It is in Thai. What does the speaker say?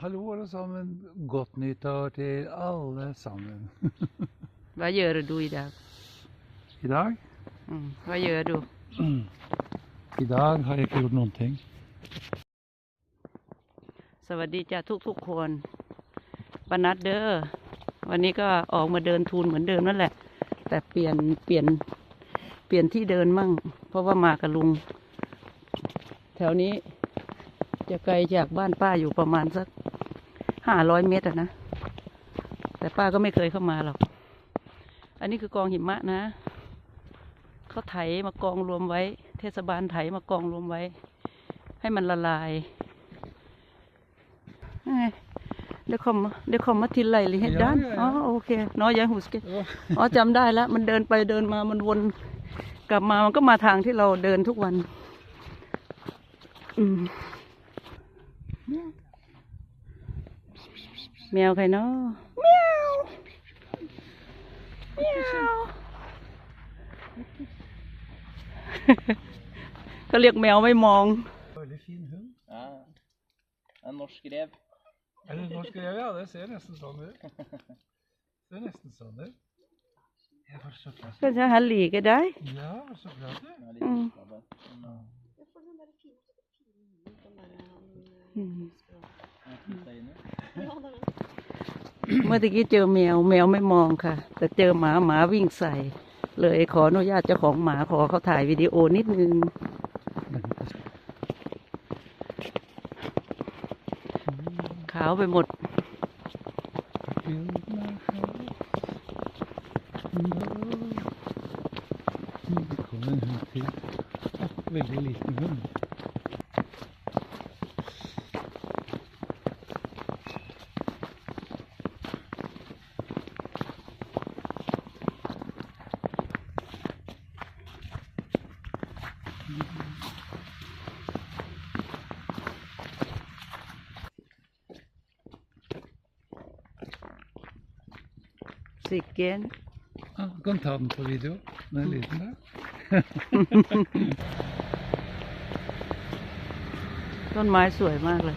Hallo alle sammen. Godt nyttår til alle sammen. Hva gjør du i dag? I dag? Mm. Hva gjør du? I dag har jeg ikke gjort noen ting. สวัสดีจ้าทุกทุกๆคนวันนัดเด้อวันนี้ก็ออกมาเดินทูนเหมือนเดิมนั่นแหละ แต่เปลี่ยนเปลี่ยนเปลี่ยนที่เดินมั่ง เพราะว่ามากับลุง แถวนี้จะไกลจากบ้านป้าอยู่ประมาณสัก ห้าร้อยเมตรอะนะ แต่ป้าก็ไม่เคยเข้ามาหรอก อันนี้คือกองหิมะนะ เขาไถมากองรวมไว้ เทศบาลไถมากองรวมไว้ ให้มันละลาย Nej, det kommer, det kommer till lägenheten. Ja, ja, ja. Ja, okej. Nå, jag husker. อ๋อจำได้แล้วมันเดินไปเดินมามันวน กลับมามันก็มาทางที่เราเดินทุกวัน อืม แมวใครเนาะแมวแมวเขาเรียกแมวไม่มอง Veldig fin hund. Ja. En norsk rev. Er det norsk rev? Ja, det ser nesten sånn ut. Ser nesten sånn ut. Jeg var så glad. ก็จะหันหลีก็ได้ Ja, jeg var så glad. du. Den er litt Mm. uskada. Men, uh, อืม den knytter seg inn i. เมื่อกี้เจอแมวแมวไม่มองค่ะ แต่เจอหมาหมาวิ่งใส่ เลยขออนุญาตเจ้าของหมาขอเขาถ่ายวิดีโอนิดนึง ขาวไปหมด Det kommer en hund til. Ja, Veldig liten hund. Sikken. Ja, du kan ta den på video. Den er liten der. ต้นไม้สวยมากเลย